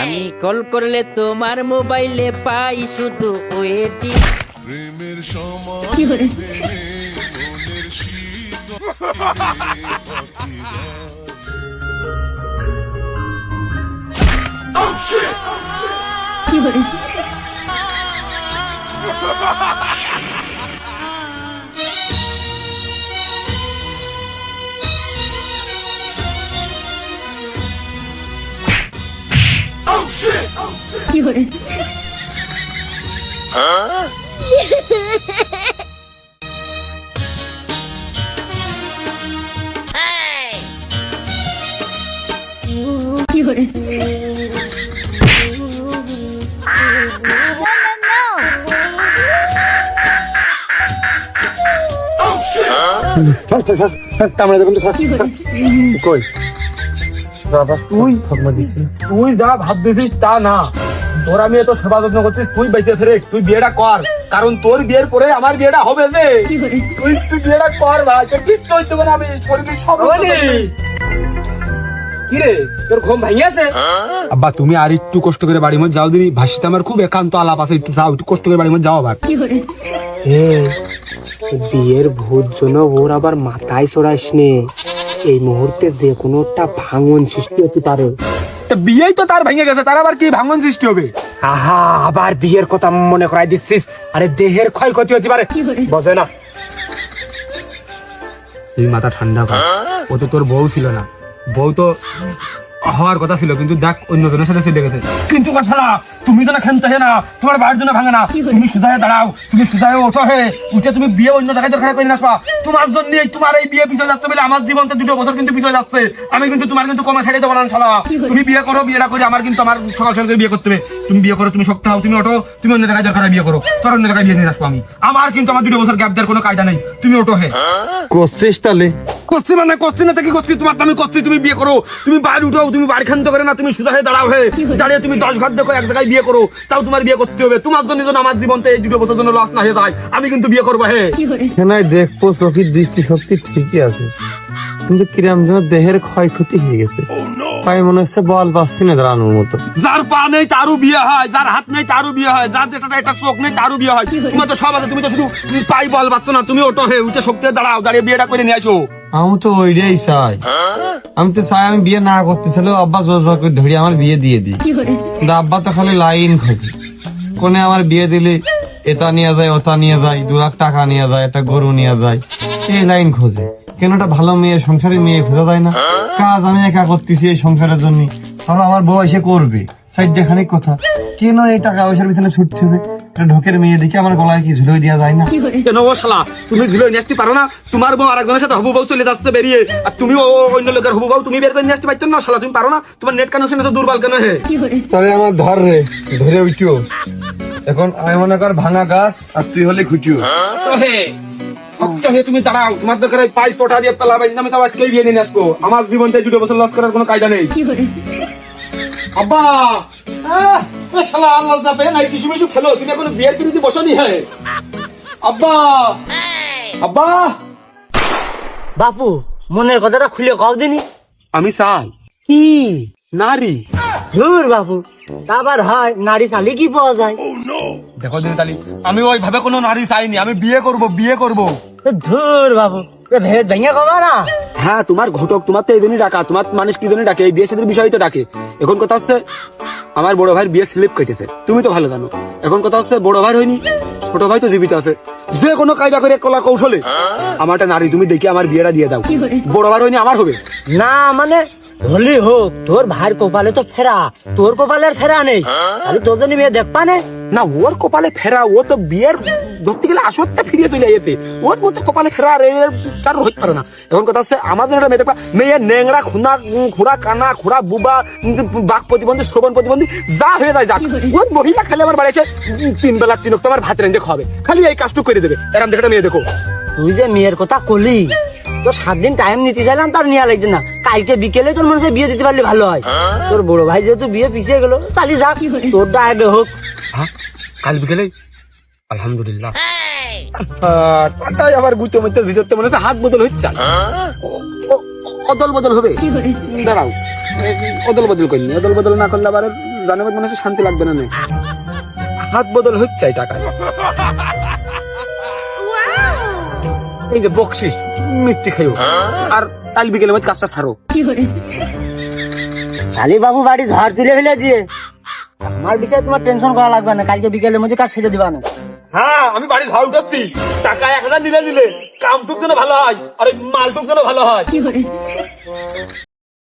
আমি কল করলে তোমার মোবাইলে পাই শুধু ওয়েটিং। প্রেমের সমাজ মনের শীত কামড়ে দেখুন তো কই বাবা তুই তুই যা ভাবতেছিস তা না। তোর আমি এত সেবা যত্ন করছিস তুই বেঁচে ফেরে তুই বিয়েটা কর। কারণ তোর বিয়ের পরে আমার বিয়েটা হবে রে তুই তুই বিয়েটা কর ভাই তোর কিচ্ছু হইতে পারে আমি শরীরে সব কি তোর ঘুম ভাঙিয়ে আব্বা তুমি আর একটু কষ্ট করে মধ্যে যাও দিনি। ভাসিতে আমার খুব একান্ত আলাপ আছে একটু যাও একটু কষ্ট করে মধ্যে যাও আবার। বিয়ের ভূত জন্য ওর আবার মাথায় নে এই মুহূর্তে যে কোনো একটা ভাঙন সৃষ্টি হতে পারে। তা বিয়েই তো তার ভেঙে গেছে তার আবার কি ভাঙন সৃষ্টি হবে? আহা আবার বিয়ের কথা মনে করাই দিচ্ছিস। আরে দেহের ক্ষয়ক্ষতি হতে পারে। বসে না। তুই মাথা ঠান্ডা কর। ও তো তোর বউ ছিল না। বউ তো হওয়ার কথা ছিল কিন্তু দেখ অন্যজনের সাথে চলে গেছে। কিন্তু কথা তুমি তো না খেলতে হে না তোমার বাড়ির জন্য ভাঙে না। তুমি সুদায় দাঁড়াও তুমি সুদায় ওঠো হে। উঠে তুমি বিয়ে অন্য জায়গায় দরকার করে আসবা তোমার জন্য তোমার এই বিয়ে পিছিয়ে যাচ্ছে বলে আমার জীবনটা দুটো বছর কিন্তু পিছিয়ে যাচ্ছে। আমি কিন্তু তোমার কিন্তু কমে ছেড়ে দেবো না শালা। তুমি বিয়ে করো বিয়েটা করে আমার কিন্তু আমার সকাল সকাল বিয়ে করতে হবে। তুমি বিয়ে করো তুমি শক্ত হও তুমি ওঠো তুমি অন্য জায়গায় দরকার বিয়ে করো। তোর অন্য জায়গায় বিয়ে নিয়ে আসব আমি। আমার কিন্তু আমার দুটো বছর গ্যাপ দেওয়ার কোনো কায়দা নেই। তুমি ওঠো হে। করছিস তাহলে করছি মানে করছি না কি করছি? তোমার আমি করছি তুমি বিয়ে করো। তুমি বাড়ি উঠাও তুমি বাড়ি খান্ত করে না তুমি সুদা হয়ে দাঁড়াও হে দাঁড়িয়ে তুমি দশ ঘর দেখো এক জায়গায় বিয়ে করো তাও তোমার বিয়ে করতে হবে। তোমার জন্য যেন আমার জীবনতে এই দুটো বছর জন্য লস না হয়ে যায় আমি কিন্তু বিয়ে করব হে। দেখব চোখের দৃষ্টি শক্তি ঠিকই আছে। কিন্তু কিরাম যেন দেহের ক্ষয়ক্ষতি হয়ে গেছে। তাই মনে হচ্ছে বল পাচ্ছি না দাঁড়ানোর মতো। যার পা নেই তারও বিয়ে হয় যার হাত নেই তারও বিয়ে হয় যার যেটা এটা চোখ নেই তারও বিয়ে হয়। তোমার তো সব আছে তুমি তো শুধু পাই বল পাচ্ছ না তুমি ওটো হে উঠে শক্তি হয়ে দাঁড়াও দাঁড়িয়ে বিয়েটা করে নিয়ে আসো। আমি তো ওইটাই চাই। আমি তো চাই আমি বিয়ে না করতে চাইলেও আব্বা জোর জোর করে ধরে আমার বিয়ে দিয়ে দিই কিন্তু আব্বা তো খালি লাইন খোঁজে। কোনে আমার বিয়ে দিলে এটা নিয়ে যায়, ওটা নিয়ে যায়, দু লাখ টাকা নিয়ে যায়, একটা গরু নিয়ে যায়, এই লাইন খোঁজে। কেন একটা ভালো মেয়ে সংসারে মেয়ে খোঁজা যায় না? কাজ আমি একা করতেছি এই সংসারের জন্য। তারপর আমার বউ এসে করবে। সাইড দেখানিক কথা। কেন এই টাকা পয়সার পিছনে ছুটতে হবে? ঢোকের মেয়ে দেখে আমার গলায় কি ঝুলে দেওয়া যায় না? কেন ও শালা? তুমি ঝুলে নিয়ে আসতে পারো না? তোমার বউ আরেকজনের সাথে হবু বউ চলে যাচ্ছে বেরিয়ে। আর তুমি ও অন্য লোকের হবু বউ তুমি বের করে নিয়ে আসতে পারতো না? শালা তুমি পারো না? তোমার নেট কানেকশন তো দুর্বল কেন হে? তাহলে আমার ধর রে ধরে উঠিও। এখন আমি মনে কর ভাঙা গাছ আর তুই হলে খুঁচিও। তো হে তুমি দাঁড়াও। তোমার দরকার পাঁচ পটা দিয়ে পেলাবে আমি তো আজকে বিয়ে নিয়ে আসব। আমার জীবনটা দুটো বছর লস করার কোনো কায়দা নেই। আব্বা! আহ, শালা আল্লাহ যাবে নাই কিছু মিশু খেলো তুমি এখন বিয়ের বিরুদ্ধে বসনি হে। আব্বা! আব্বা! বাপু মনের কথাটা খুলে কও দিনি। আমি চাই। কি? নারী। ধুর বাপু আবার হয় নারী শালি কি পাওয়া যায়? দেখো দিন তালি আমি ওইভাবে কোনো নারী চাইনি আমি বিয়ে করব বিয়ে করব। ধুর বাবু ভেদ ভেঙে কবা না। হ্যাঁ তোমার ঘটক তোমার তো এই জন্যই ডাকা তোমার মানুষ কি জন্য ডাকে? এই বিয়ে সাথে বিষয় তো ডাকে। এখন কথা হচ্ছে আমার বড় ভাইয়ের বিয়ে স্লিপ কেটেছে। তুমি তো ভালো জানো। এখন কথা হচ্ছে বড় ভাই হয়নি ছোট ভাই তো জীবিত আছে। যে কোনো কায়দা করে কলা কৌশলে। আমারটা একটা নারী তুমি দেখি আমার বিয়েটা দিয়ে দাও। বড় ভাই হয়নি আমার হবে। না মানে হলি হোক তোর ভাইয়ের কপালে তো ফেরা। তোর কপালে আর ফেরা নেই। তাহলে তোর জন্য মেয়ে দেখবা নে। না ওর কপালে ফেরা ও তো বিয়ের ধরতে গেলে আসরটা ফিরিয়ে চলে যেতে ওর মতো কপালে ফেরা আর এর তার হইতে পারে না। এখন কথা হচ্ছে আমাদের একটা মেয়ে দেখবা মেয়ে নেংড়া খুনা খুড়া কানা খুড়া বুবা বাক প্রতিবন্ধী শ্রবণ প্রতিবন্ধী যা হয়ে যায় যাক ওর মহিলা খালি আমার বাড়ি এসে তিন বেলা তিন আমার ভাত রেঞ্জে খাবে খালি এই কাজটুকু করে দেবে। এরম দেখে মেয়ে দেখো। তুই যে মেয়ের কথা কলি তোর সাত দিন টাইম নিতে চাইলাম তার নেওয়া লাগছে না। কালকে বিকেলে তোর মনে বিয়ে দিতে পারলে ভালো হয়। তোর বড় ভাই যেহেতু বিয়ে পিছিয়ে গেল তাহলে যাক তোরটা আগে হোক। হ্যাঁ কাল বিকেলে? আলহামদুলিল্লাহ। আবার গুতে মধ্যে ভিতরতে মনে হচ্ছে হাত বদল হচ্ছে। ও- ও- অদল বদল হবে। দাঁড়াও। অদল বদল করিনি অদল বদল না করলে আবার জানে মনে হচ্ছে শান্তি লাগবে না হাত বদল হচ্ছে টাকায়। এই যে বকশিস মিষ্টি খাইও। আর কাল বিকেলে মধ্যে কাজটা ছাড়ো কালি বাবু বাড়ি ঝড় তুলে ফেলে দিয়ে আমার বিষয়ে তোমার টেনশন করা লাগবে না কালকে বিকেলে মধ্যে কাজ সেরে দিবা না। হ্যাঁ আমি বাড়ি ঝাড় উঠাচ্ছি টাকা এক হাজার নিলে নিলে কামটুক যেন ভালো হয় আর ওই মালটুক যেন ভালো হয়।